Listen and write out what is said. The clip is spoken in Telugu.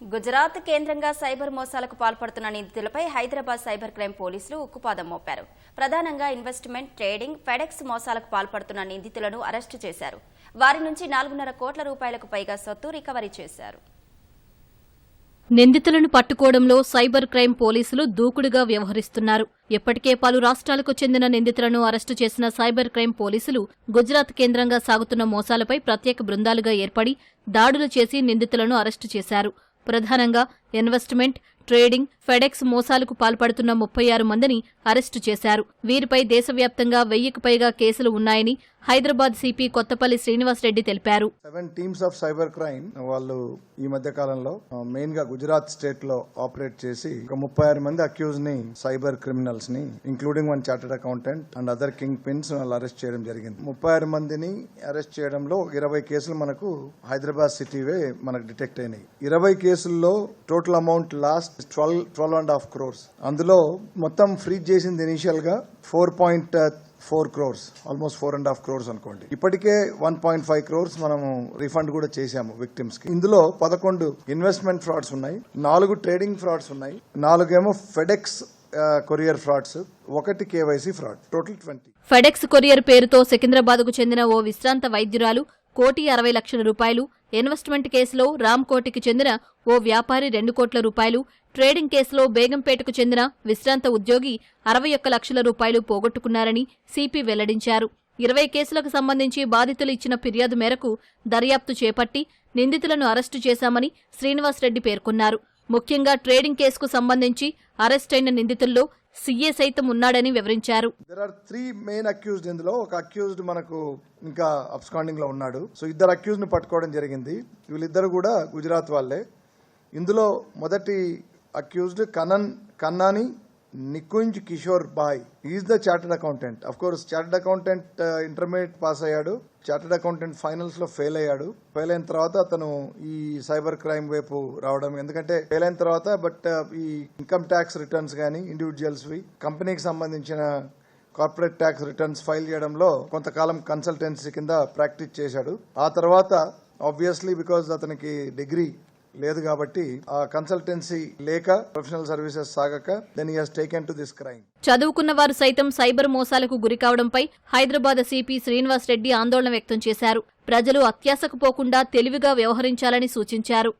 గుజరాత్ కేంద్రంగా సైబర్ మోసాలకు పాల్పడుతున్న నిందితులపై హైదరాబాద్ సైబర్ క్రైమ్ పోలీసులు ఉక్కుపాదం మోపారు. ప్రధానంగా ఇన్వెస్ట్మెంట్ ట్రేడింగ్ ఫెడెక్స్ మోసాలకు పాల్పడుతున్న నిందితులను అరెస్టు చేశారు. వారి నుంచి నాలుగున్నర కోట్ల రూపాయలకు పైగా సొత్తు రికవరీ చేశారు. నిందితులను పట్టుకోవడంలో సైబర్ క్రైమ్ పోలీసులు దూకుడుగా వ్యవహరిస్తున్నారు. ఇప్పటికే పలు రాష్ట్రాలకు చెందిన నిందితులను అరెస్టు చేసిన సైబర్ క్రైమ్ పోలీసులు గుజరాత్ కేంద్రంగా సాగుతున్న మోసాలపై ప్రత్యేక బృందాలుగా ఏర్పడి దాడులు చేసి నిందితులను అరెస్టు చేశారు. ప్రధానంగా ఇన్వెస్ట్మెంట్ ట్రేడింగ్ ఫెడెక్స్ మోసాలకు పాల్పడుతున్న ముప్పై ఆరు మందిని అరెస్టు చేశారు. వీరిపై దేశవ్యాప్తంగా వెయ్యికి పైగా కేసులు ఉన్నాయని హైదరాబాద్ సిపి కొత్తపల్లి శ్రీనివాసరెడ్డి తెలిపారు. Seven teams of cyber crime వాళ్ళు ఈ మధ్య కాలంలో మెయిన్గా గుజరాత్ స్టేట్లో ఆపరేట్ చేసి ఒక ముప్పై ఆరు మంది అక్యూజ్ని సైబర్ క్రిమినల్స్ని including one chartered accountant and other kingpins వాళ్ళు అరెస్ట్ చేయడం జరిగింది. ముప్పై ఆరు మందిని అరెస్ట్ చేయడంలో ఇరవై కేసులు మనకు హైదరాబాద్ సిటీవే మనకు డిటెక్ట్ అయినాయి. ఇరవై కేసుల్లో total amount lost twelve twelve and half crores అందులో మొత్తం ఫ్రీజ్ చేసింది ఇనీషియల్గా four point four crores almost four and half crores అనుకోండి. ఇప్పటికే వన్ పాయింట్ ఫైవ్ క్రోర్స్ మనము రిఫండ్ కూడా చేశాము విక్టిమ్స్కి. ఇందులో పదకొండు ఇన్వెస్ట్మెంట్ ఫ్రాడ్స్ ఉన్నాయి. నాలుగు ట్రేడింగ్ ఫ్రాడ్స్ ఉన్నాయి. నాలుగేమో ఫెడెక్స్ కొరియర్ ఫ్రాడ్స్ ఒకటి KYC fraud total twenty FedEx courier పేరుతో సికింద్రాబాద్కు చెందిన ఓ విశ్రాంత వైద్యురాలు కోటి అరవై లక్షల రూపాయలు ఇన్వెస్ట్మెంట్ కేసులో రామ్కోటికి చెందిన ఓ వ్యాపారి రెండు కోట్ల రూపాయలు ట్రేడింగ్ కేసులో బేగంపేటకు చెందిన విశ్రాంత ఉద్యోగి అరవై ఒక్క లక్షల రూపాయలు పోగొట్టుకున్నారని సిపి వెల్లడించారు. ఇరవై కేసులకు సంబంధించి బాధితులు ఇచ్చిన ఫిర్యాదు మేరకు దర్యాప్తు చేపట్టి నిందితులను అరెస్టు చేశామని శ్రీనివాసరెడ్డి పేర్కొన్నారు. ముఖ్యంగా ట్రేడింగ్ కేసుకు సంబంధించి అరెస్టైన నిందితుల్లో సీఏ సైతం ఉన్నాడని వివరించారు. There are three main accused ఇందులో. ఒక అక్యూజ్డ్ మనకు ఇంకా అబ్స్కాండింగ్లో ఉన్నాడు. సో ఇద్దరు అక్యూజ్ని పట్టుకోవడం జరిగింది. వీళ్ళిద్దరు కూడా గుజరాత్ వాళ్ళే. ఇందులో మొదటి accused Kanan Kannani Nikunj Kishore bhai is the chartered accountant of course chartered accountant intermediate pass అయ్యాడు. చార్టెడ్ అకౌంటెంట్ ఫైనల్స్లో ఫెయిల్ అయ్యాడు. ఫెయిల్ అయిన తర్వాత అతను ఈ సైబర్ క్రైమ్ వైపు రావడం ఎందుకంటే ఫెయిల్ అయిన తర్వాత బట్ uh, ఈ ఇన్కమ్ ట్యాక్స్ రిటర్న్స్ కానీ ఇండివిజువల్స్ వి కంపెనీకి సంబంధించిన కార్పొరేట్ ట్యాక్స్ రిటర్న్స్ ఫైల్ చేయడంలో కొంతకాలం కన్సల్టెన్సీ కింద ప్రాక్టీస్ చేశాడు. ఆ తర్వాత ఆబ్వియస్లీ బికాజ్ అతనికి డిగ్రీ లేదు కాబట్టి ఆ కన్సల్టెన్సీ లేక professional services సాగక then he has taken to this crime చదువుకున్న వారు సైతం సైబర్ మోసాలకు గురికావడంపై హైదరాబాద్ సిపి శ్రీనివాస్ రెడ్డి ఆందోళన వ్యక్తం చేశారు. ప్రజలు అత్యాశకు పోకుండా తెలివిగా వ్యవహరించాలని సూచించారు.